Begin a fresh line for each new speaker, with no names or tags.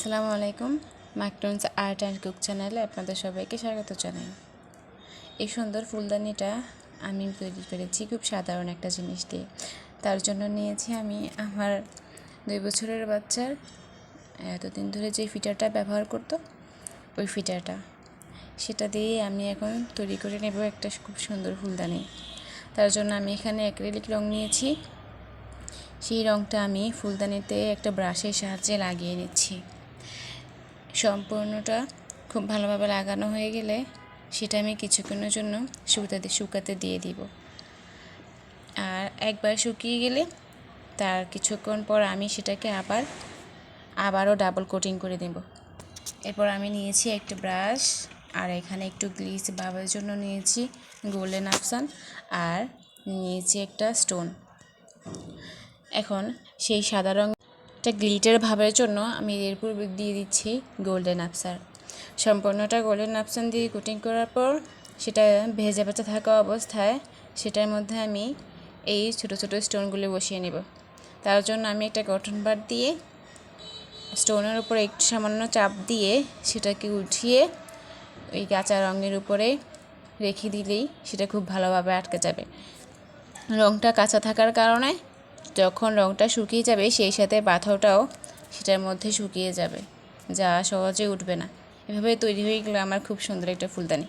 আসসালামু আলাইকুম ম্যাকটনস art and cook চ্যানেলে আপনাদের সবাইকে স্বাগত জানাই। এই সুন্দর ফুলদানিটা আমি তৈরি করেছি খুব সাধারণ একটা জিনিস দিয়ে। তার জন্য নিয়েছি আমি আমার দুই বছরের বাচ্চার, এতদিন ধরে যে ফিটারটা ব্যবহার করতো, ওই ফিটারটা। সেটা দিয়ে আমি এখন তৈরি করে নেব একটা খুব সুন্দর ফুলদানি। তার জন্য আমি এখানে অ্যাক্রিলিক রং নিয়েছি। সেই রঙটা আমি ফুলদানিতে একটা ব্রাশের সাহায্যে লাগিয়ে নিচ্ছি। সম্পূর্ণটা খুব ভালোভাবে লাগানো হয়ে গেলে সেটা আমি কিছুক্ষণের জন্য শুকাতে শুকাতে দিয়ে দিব। আর একবার শুকিয়ে গেলে তার কিছুক্ষণ পর আমি সেটাকে আবার, আবারও ডাবল কোটিং করে দেব। এরপর আমি নিয়েছি একটা ব্রাশ আর এখানে একটু গ্লিস ভাবের জন্য নিয়েছি গোল্ডেন আফসান আর নিয়েছি একটা স্টোন এখন সেই সাদা রংটা গ্লিটার ভাবের জন্য আমি এরপর দিয়ে দিচ্ছি গোল্ডেন আপসার সম্পূর্ণটা গোল্ডেন আপসান দিয়ে কোটিং করার পর সেটা ভেজা ভেজা থাকা অবস্থায় সেটার মধ্যে আমি এই ছোটো ছোটো স্টোনগুলো বসিয়ে নেব। তার জন্য আমি একটা কটন বার দিয়ে স্টোনের উপরে একটু সামান্য চাপ দিয়ে সেটাকে উঠিয়ে ওই কাঁচা রঙের উপরে রেখে দিলেই সেটা খুব ভালোভাবে আটকে যাবে। রঙটা কাঁচা থাকার কারণে যখন রঙটা শুকিয়ে যাবে, সেই সাথে পাথরটাও সেটার মধ্যে শুকিয়ে যাবে। যা সহজে উঠবে না। এভাবে তৈরি হয়ে গেলো আমার খুব সুন্দর একটা ফুলদানি।